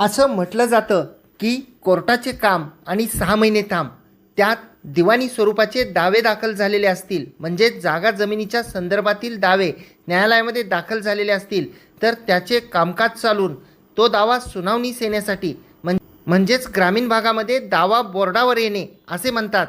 असं म्हटलं जातं की कोर्टाचे काम आणि सहा महिने थांब. त्यात दिवाणी स्वरूपाचे दावे दाखल झालेले असतील. म्हणजेच जागा जमिनीच्या संदर्भातील दावे न्यायालयामध्ये दाखल झालेले असतील. तर त्याचे कामकाज चालून तो दावा सुनावणीस येण्यासाठी म्हण म्हणजेच ग्रामीण भागामध्ये दावा बोर्डावर येणे असे म्हणतात.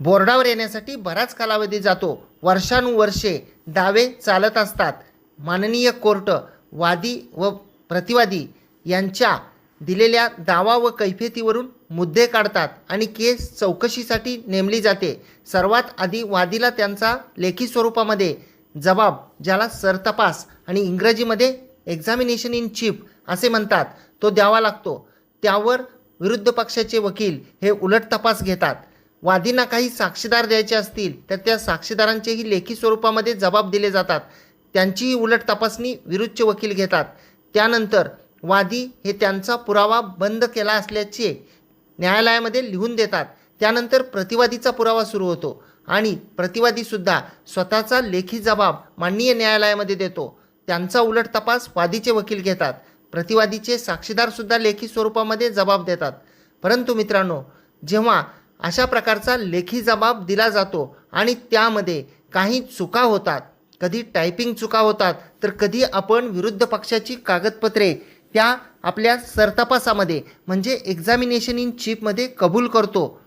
बोर्डावर येण्यासाठी बराच कालावधी जातो. वर्षानुवर्षे दावे चालत असतात. माननीय कोर्ट वादी व प्रतिवादी यांच्या दिलेल्या दावा व कैफियतीवरून मुद्दे काढतात आणि केस चौकशीसाठी नेमली जाते. सर्वात आधी वादीला त्यांचा लेखी स्वरूपामध्ये जबाब ज्याला सरतपास आणि इंग्रजीमध्ये एक्झामिनेशन इन चीफ असे म्हणतात तो द्यावा लागतो. त्यावर विरुद्ध पक्षाचे वकील हे उलट तपास घेतात. वादींना काही साक्षीदार द्यायचे असतील तर त्या साक्षीदारांचेही लेखी स्वरूपामध्ये जबाब दिले जातात. त्यांचीही उलट तपासणी विरुद्धचे वकील घेतात. त्यानंतर वादी हे त्यांचा पुरावा बंद केला असल्याचे न्यायालयामध्ये लिहून देतात. त्यानंतर प्रतिवादीचा पुरावा सुरू होतो आणि प्रतिवादीसुद्धा स्वतःचा लेखी जबाब माननीय न्यायालयामध्ये देतो. त्यांचा उलट तपास वादीचे वकील घेतात. प्रतिवादीचे साक्षीदारसुद्धा लेखी स्वरूपामध्ये जबाब देतात. परंतु मित्रांनो जेव्हा अशा प्रकारचा लेखी जबाब दिला जातो आणि त्यामध्ये काही चुका होतात कधी टायपिंग चुका होतात तर कधी आपण विरुद्ध पक्षाची कागदपत्रे त्या आपल्या सरतपासामध्ये म्हणजे एक्झामिनेशन इन चीफमध्ये कबूल करतो.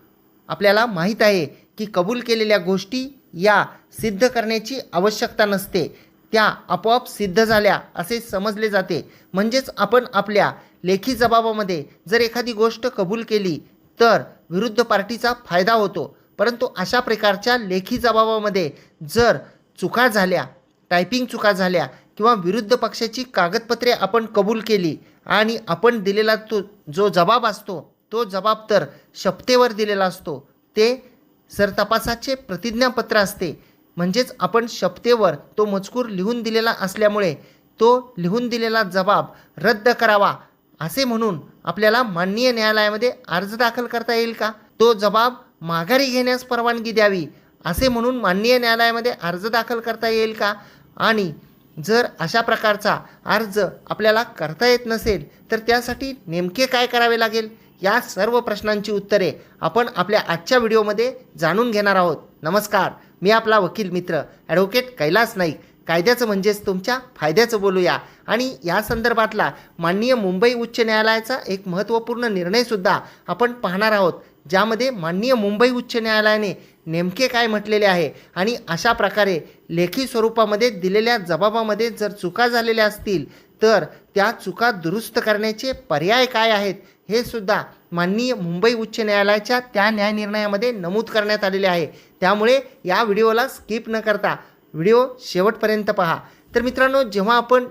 आपल्याला माहीत आहे की कबूल केलेल्या गोष्टी या सिद्ध करण्याची आवश्यकता नसते. त्या आपोआप सिद्ध झाल्या असे समजले जाते. म्हणजेच आपण आपल्या लेखी जबाबामध्ये जर एखादी गोष्ट कबूल केली तर विरुद्ध पार्टीचा फायदा होतो. परंतु अशा प्रकारच्या लेखी जबाबामध्ये जर चुका झाल्या टायपिंग चुका झाल्या किंवा विरुद्ध पक्षाची कागदपत्रे आपण कबूल केली आणि आपण दिलेला तो जो जबाब असतो तो जबाब तर शपथेवर दिलेला असतो. ते सरतपासाचे प्रतिज्ञापत्र असते. म्हणजेच आपण शपथेवर तो मजकूर लिहून दिलेला असल्यामुळे तो लिहून दिलेला जबाब रद्द करावा असे म्हणून आपल्याला माननीय न्यायालयामध्ये अर्ज दाखल करता येईल का? तो जबाब माघारी घेण्यास परवानगी द्यावी असे म्हणून माननीय न्यायालयामध्ये अर्ज दाखल करता येईल का? आणि जर अशा प्रकारचा अर्ज आपल्याला करता येत नसेल तर त्यासाठी नेमके काय करावे लागेल? या सर्व प्रश्नांची उत्तरे आपण आपल्या आजच्या व्हिडिओमध्ये जाणून घेणार आहोत. नमस्कार मी आपला वकील मित्र ॲडव्होकेट कैलास नाईक. कायद्याचं म्हणजेच तुमच्या फायद्याचं बोलूया. आणि या संदर्भातला माननीय मुंबई उच्च न्यायालयाचा एक महत्त्वपूर्ण निर्णयसुद्धा आपण पाहणार आहोत ज्यामध्ये माननीय मुंबई उच्च न्यायालयाने नेमके काय म्हटलेले आहे? आणि अशा प्रकारे लेखी स्वरूपामध्ये दिलेल्या जबाबामध्ये जर चुका झालेल्या असतील तर त्या चुका दुरुस्त करण्याचे पर्याय काय आहेत? हे सुद्धा माननीय मुंबई उच्च न्यायालयाच्या त्या न्यायनिर्णयामध्ये नमूद करण्यात आलेले आहे. त्यामुळे या व्हिडिओला स्किप न करता व्हिडिओ शेवटपर्यंत पहा. तर मित्रांनो जेव्हा आपण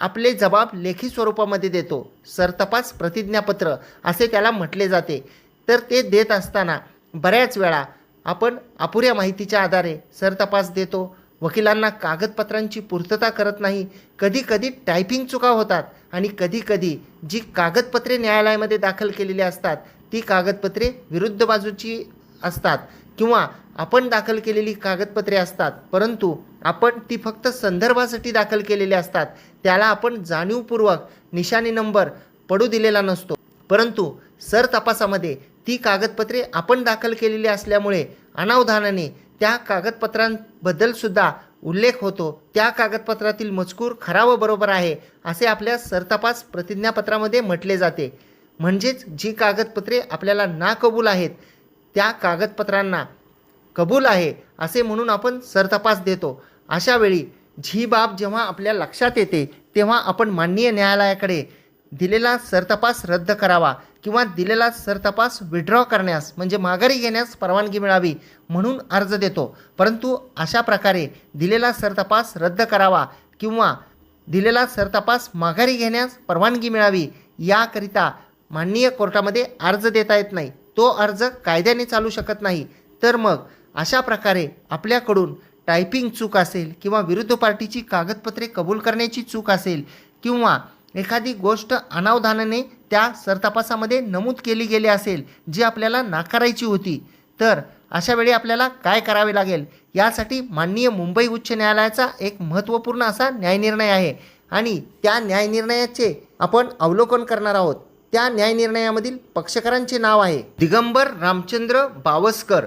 आपले जबाब लेखी स्वरूपामध्ये देतो सरतपास प्रतिज्ञापत्र असे त्याला म्हटले जाते तर ते देत असताना बऱ्याच वेळा आपण अपुऱ्या माहितीच्या आधारे सरतपास देतो. वकिलांना कागदपत्रांची पूर्तता करत नाही. कधी कधी टायपिंग चुका होतात आणि कधी कधी जी कागदपत्रे न्यायालयामध्ये दाखल केलेली असतात ती कागदपत्रे विरुद्ध बाजूची असतात किंवा आपण दाखल केलेली कागदपत्रे असतात परंतु आपण ती फक्त संदर्भासाठी दाखल केलेली असतात त्याला आपण जाणीवपूर्वक निशाणी नंबर पडू दिलेला नसतो. परंतु सर तपासामध्ये ती कागदपत्रे आपण दाखल केलेली असल्यामुळे अनावधानाने त्या कागदपत्रांबद्दलसुद्धा उल्लेख होतो. त्या कागदपत्रातील मजकूर खरा व बरोबर आहे असे आपल्या सरतपास प्रतिज्ञापत्रामध्ये म्हटले जाते. म्हणजेच जी कागदपत्रे आपल्याला नाकबूल आहेत त्या कागदपत्रांना कबूल आहे असे म्हणून आपण सरतपास देतो. अशा वेळी जी बाब जेव्हा आपल्या लक्षात येते तेव्हा आपण माननीय न्यायालयाकडे दिलेला सरतपास रद्द करावा. किंवा दिलेला सरतपास विड्रॉ करण्यास म्हणजे माघारी घेण्यास परवानगी मिळावी म्हणून अर्ज देतो. परंतु अशा प्रकारे दिलेला सरतपास रद्द करावा किंवा दिलेला सरतपास माघारी घेण्यास परवानगी मिळावी याकरिता माननीय कोर्टामध्ये अर्ज देता येत नाही. तो अर्ज कायद्याने चालू शकत नाही. तर मग अशा प्रकारे आपल्याकडून टायपिंग चूक असेल किंवा विरुद्ध पार्टीची कागदपत्रे कबूल करण्याची चूक असेल किंवा एखादी गोष्ट अनावधानाने त्या सरतापासामध्ये नमूद केली गेली असेल जी आपल्याला नाकारायची होती तर अशा वेळी आपल्याला काय करावे लागेल? यासाठी माननीय मुंबई उच्च न्यायालयाचा एक महत्त्वपूर्ण असा न्यायनिर्णय आहे. आणि त्या न्यायनिर्णयाचे आपण अवलोकन करणार आहोत. त्या न्यायनिर्णयामधील पक्षकारांचे नाव आहे दिगंबर रामचंद्र बावस्कर.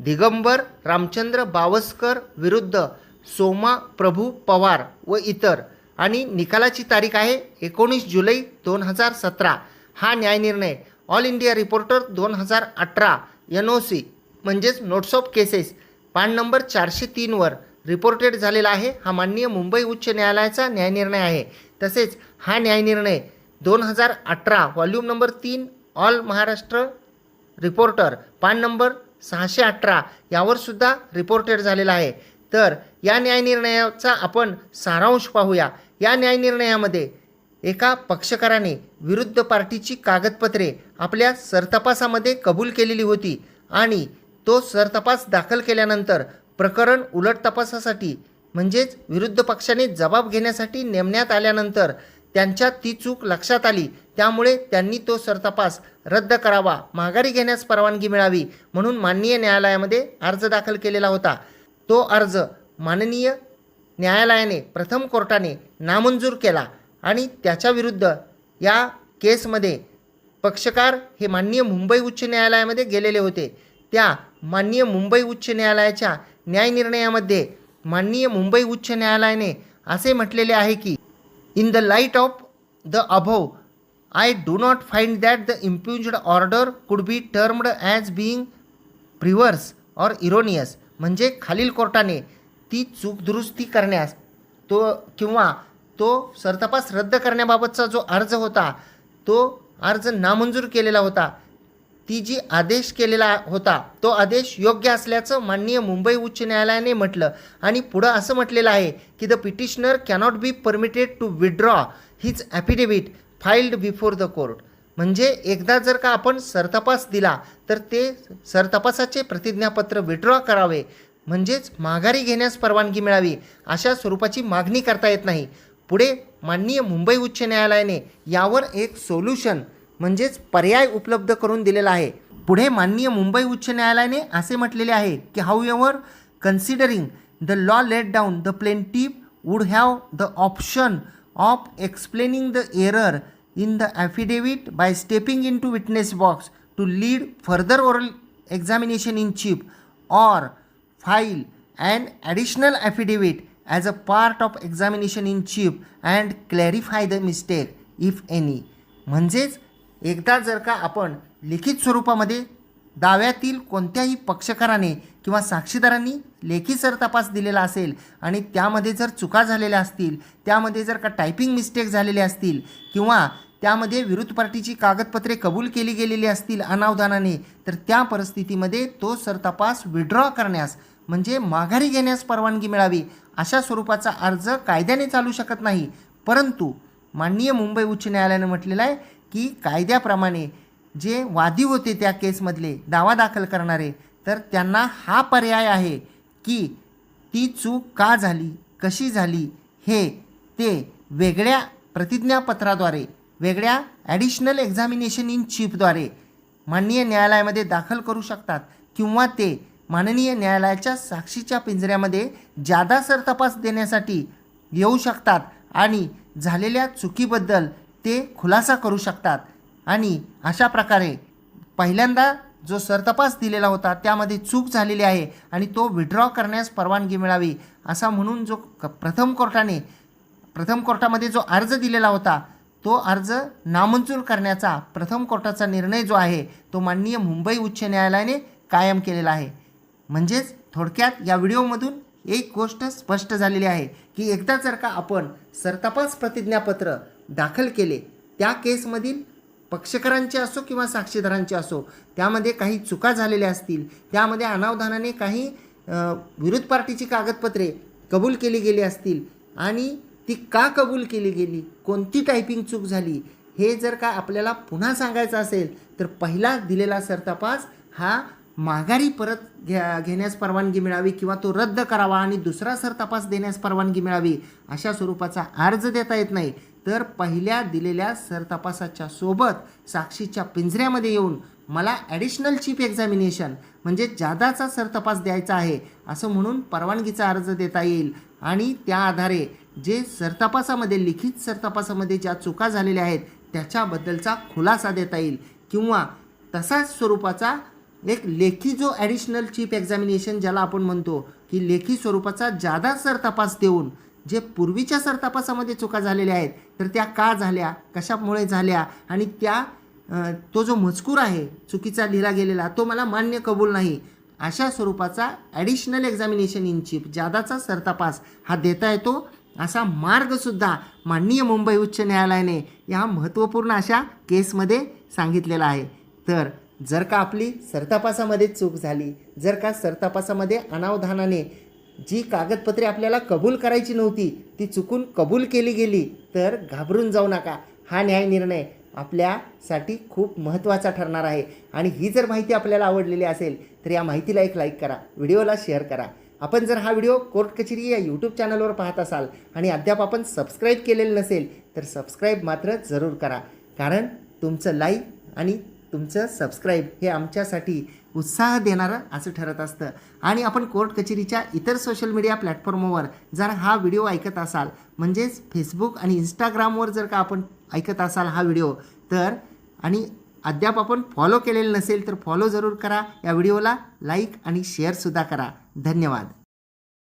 दिगंबर रामचंद्र बावस्कर विरुद्ध सोमा प्रभू पवार व इतर आणि निकालाची तारीख आहे एकोणीस जुलै दोन हजार सतरा. हा न्यायनिर्णय ऑल इंडिया रिपोर्टर दोन हजार अठरा एन ओ सी म्हणजेच नोट्स ऑफ केसेस पान नंबर चारशे तीनवर रिपोर्टेड झालेला आहे. हा माननीय मुंबई उच्च न्यायालयाचा न्यायनिर्णय आहे. तसेच हा न्यायनिर्णय दोन हजार अठरा व्हॉल्यूम नंबर तीन ऑल महाराष्ट्र रिपोर्टर पान नंबर सहाशे अठरा यावर सुद्धा रिपोर्टेड झालेला आहे. तर या न्यायनिर्णयाचा आपण सारांश पाहूया. या न्यायनिर्णयामध्ये एका पक्षकाराने विरुद्ध पार्टीची कागदपत्रे आपल्या सरतपासामध्ये कबूल केलेली होती आणि तो सरतपास दाखल केल्यानंतर प्रकरण उलट तपासासाठी म्हणजेच विरुद्ध पक्षाने जबाब घेण्यासाठी नेमण्यात आल्यानंतर त्यांच्या ती चूक लक्षात आली. त्यामुळे त्यांनी तो सरतपास रद्द करावा माघारी घेण्यास परवानगी मिळावी म्हणून माननीय न्यायालयामध्ये अर्ज दाखल केलेला होता. तो अर्ज माननीय न्यायालयाने प्रथम कोर्टाने नामंजूर केला आणि त्याच्याविरुद्ध या केसमध्ये पक्षकार हे माननीय मुंबई उच्च न्यायालयामध्ये गेलेले होते. त्या माननीय मुंबई उच्च न्यायालयाच्या न्यायनिर्णयामध्ये माननीय मुंबई उच्च न्यायालयाने असे म्हटलेले आहे की in the light of the above I do not find that the impugned order could be termed as being perverse or erroneous. म्हणजे खालील कोर्टाने ती चूक दुरुस्ती करण्यास तो किंवा तो सरतपास रद्द करण्याबाबतचा जो अर्ज होता तो अर्ज नामंजूर केलेला होता. ती जी आदेश केलेला होता तो आदेश योग्य असल्याचं माननीय मुंबई उच्च न्यायालयाने म्हटलं. आणि पुढं असं म्हटलेलं आहे की the petitioner cannot be permitted to withdraw his affidavit filed before the court. म्हणजे एकदा जर का आपण सरतपास दिला तर ते सरतपासाचे प्रतिज्ञापत्र विड्रॉ करावे. म्हणजेच माघारी घेण्यास परवानगी मिळावी अशा स्वरूपाची मागणी करता येत नाही. पुढे माननीय मुंबई उच्च न्यायालयाने यावर एक सोल्युशन म्हणजेच पर्याय उपलब्ध करून दिलेला आहे. पुढे माननीय मुंबई उच्च न्यायालयाने असे म्हटलेले आहे की however considering the law laid down the plaintiff would have the option of explaining the error in the affidavit by stepping into witness box to lead further oral examination in chief or file an additional affidavit as a part of examination in chief and clarify the mistake if any. म्हणजेच एकदा जर का आपण लिखित स्वरूपामध्ये दाव्यातील कोणत्याही पक्षकाराने किंवा साक्षीदारांनी लेखी सरतपास दिलेला असेल आणि त्यामध्ये जर चुका झालेल्या असतील त्यामध्ये जर का टायपिंग मिस्टेक झालेले असतील किंवा त्यामध्ये विरुद्ध पार्टीची कागदपत्रे कबूल केली गेलेली असतील अनावधानाने तर त्या परिस्थितीमध्ये तो सरतपास विड्रॉ करण्यास म्हणजे माघारी घेण्यास परवानगी मिळावी अशा स्वरूपाचा अर्ज कायद्याने चालू शकत नाही. परंतु माननीय मुंबई उच्च न्यायालयानं म्हटलेलं आहे की कायद्याप्रमाणे जे वादी होते त्या केसमधले दावा दाखल करणारे तर त्यांना हा पर्याय आहे की ती चूक का झाली कशी झाली हे ते वेगळ्या प्रतिज्ञापत्राद्वारे वेगळ्या ॲडिशनल एक्झामिनेशन इन चीफद्वारे माननीय न्यायालयामध्ये दाखल करू शकतात किंवा ते माननीय न्यायालयाच्या साक्षीच्या पिंजऱ्यामध्ये जादा सरतपास देण्यासाठी येऊ शकतात आणि झालेल्या चुकीबद्दल ते खुलासा करू शकतात. आणि अशा प्रकारे पहिल्यांदा जो सरतपास दिलेला होता त्यामध्ये चूक झालेली आहे आणि तो विड्रॉ करण्यास परवानगी मिळावी असा म्हणून जो क प्रथम कोर्टाने प्रथम कोर्टामध्ये जो अर्ज दिलेला होता तो अर्ज नामंजूर करण्याचा प्रथम कोर्टाचा निर्णय जो आहे तो माननीय मुंबई उच्च न्यायालयाने कायम केलेला आहे. म्हणजेच थोडक्यात या व्हिडिओमधून एक गोष्ट स्पष्ट झालेली आहे की एकदा जर का आपण सरतपास प्रतिज्ञापत्र दाखल केले त्या केसमधील पक्षकारांचे असो किंवा साक्षीदारांचे असो त्यामध्ये काही चुका झालेल्या असतील त्यामध्ये अनावधानाने काही विरोध पार्टीची कागदपत्रे कबूल केली गेली असतील आणि ती का कबूल केली गेली कोणती टायपिंग चूक झाली हे जर का आपल्याला पुन्हा सांगायचं असेल तर पहिला दिलेला सरतपास हा माघारी परत घ्या घेण्यास परवानगी मिळावी किंवा तो रद्द करावा आणि दुसरा सरतपास देण्यास परवानगी मिळावी अशा स्वरूपाचा अर्ज देता येत नाही. तर पहिल्या दिलेल्या सरतपासाच्या सोबत साक्षीच्या पिंजऱ्यामध्ये येऊन मला ॲडिशनल चीफ एक्झामिनेशन म्हणजे जादाचा सरतपास द्यायचा आहे असं म्हणून परवानगीचा अर्ज देता येईल. आणि त्या आधारे जे सरतपासामध्ये लिखित सरतपासामध्ये ज्या चुका झालेल्या आहेत त्याच्याबद्दलचा खुलासा देता येईल. किंवा तसाच स्वरूपाचा एक लेखी जो ॲडिशनल चीफ एक्झामिनेशन ज्याला आपण म्हणतो की लेखी स्वरूपाचा जादा सरतपास देऊन जे पूर्वीच्या सरतपासामध्ये चुका झालेल्या आहेत तर त्या का झाल्या कशामुळे झाल्या आणि त्या तो जो मजकूर आहे चुकीचा लिहिला गेलेला तो मला मान्य कबूल नाही अशा स्वरूपाचा ॲडिशनल एक्झामिनेशन इन चीफ जादाचा सरतपास हा देता येतो. असा मार्गसुद्धा माननीय मुंबई उच्च न्यायालयाने या महत्त्वपूर्ण अशा केसमध्ये सांगितलेला आहे. तर जर का आपली सरतापासामध्ये चूक झाली जर का सरतापासामध्ये अनावधानाने जी कागदपत्रे आपल्याला कबूल करायची नव्हती ती चुकून कबूल केली गेली तर घाबरून जाऊ नका. हा न्याय निर्णय आपल्यासाठी खूप महत्त्वाचा ठरणार आहे. आणि ही जर माहिती आपल्याला आवडलेली असेल तर या माहितीला एक लाईक करा व्हिडिओला शेअर करा. आपण जर हा व्हिडिओ कोर्ट कचेरी या यूट्यूब चॅनलवर पाहत असाल आणि अद्याप आपण सबस्क्राईब केलेलं नसेल तर सबस्क्राईब मात्र जरूर करा. कारण तुमचं लाईक आणि तुमचं सबस्क्राईब हे आमच्यासाठी उत्साह देणारं असं ठरत असतं. आणि आपण कोर्ट कचेरीच्या इतर सोशल मीडिया प्लॅटफॉर्मवर जर हा व्हिडिओ ऐकत असाल म्हणजेच फेसबुक आणि इंस्टाग्रामवर जर का आपण ऐकत असाल हा व्हिडिओ तर आणि अद्याप आपण फॉलो केलेलं नसेल तर फॉलो जरूर करा. या व्हिडिओला लाईक आणि शेअरसुद्धा करा. धन्यवाद.